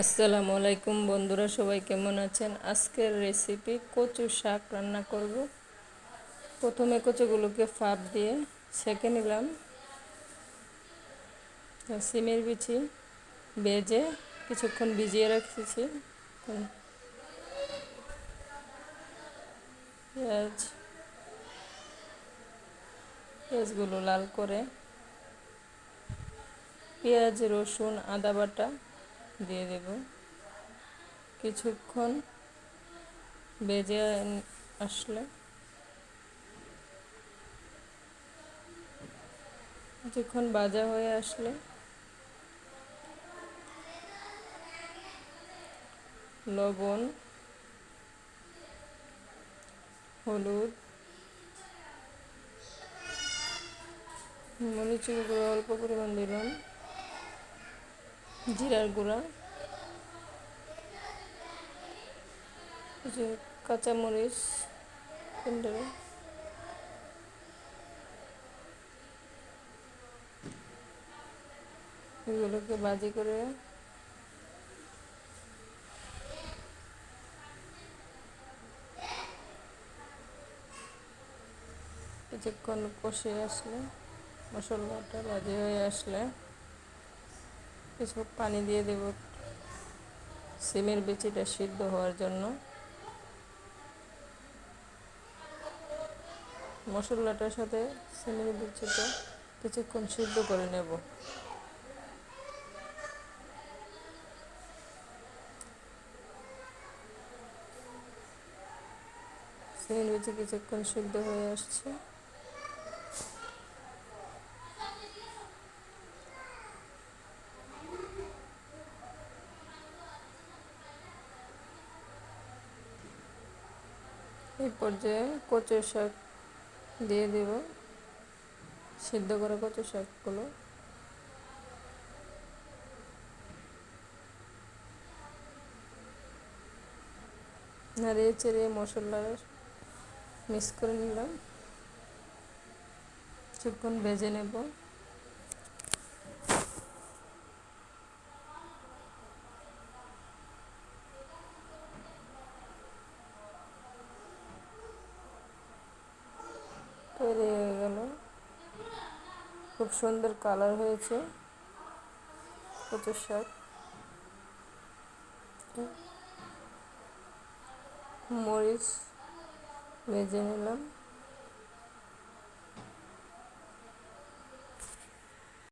আসসালামু আলাইকুম বন্ধুরা, সবাই কেমন আছেন? আজকের রেসিপি কচু শাক রান্না করব। প্রথমে কচুগুলোকে ফাপ দিয়ে সেঁকে নিলাম। সিমের বিচি বেজে কিছুক্ষণ ভিজিয়ে রেখেছি। পেঁয়াজ, পেঁয়াজগুলো লাল করে, পেঁয়াজ, রসুন, আদা বাটা দিয়ে দেব। কিছুক্ষণ বেজে আসলে কিছুক্ষণ বাজা হয়ে আসলে লবণ, হলুদ, মরিচের গুঁড়ো অল্প পরিমাণ দিলাম। জিরার গুঁড়া যে কাঁচামরিচ এগুলোকে বাজি করে কিছুক্ষণ কষে আসলে মশলাটা বাজি হয়ে আসলে কিছু পানি দিয়ে দেব। সিমের বিচিটা সিদ্ধ হওয়ার জন্য। মশলাটার সাথে সিমের বিচিটা কিছুক্ষণ সিদ্ধ করে নেব। সিমের বিচি কিছুক্ষণ সিদ্ধ হয়ে আসছে। এই পর্যায়ে কচু শাক দিয়ে দেব। সিদ্ধ করা কচু শাকগুলো। নাড়িয়ে চেড়ে মশলা মিক্স করে নিলাম। কিছুক্ষণ ভেজে নেব। খুব সুন্দর কালার হয়েছে। কচুর শাক মরিচ ভেজে নিলাম।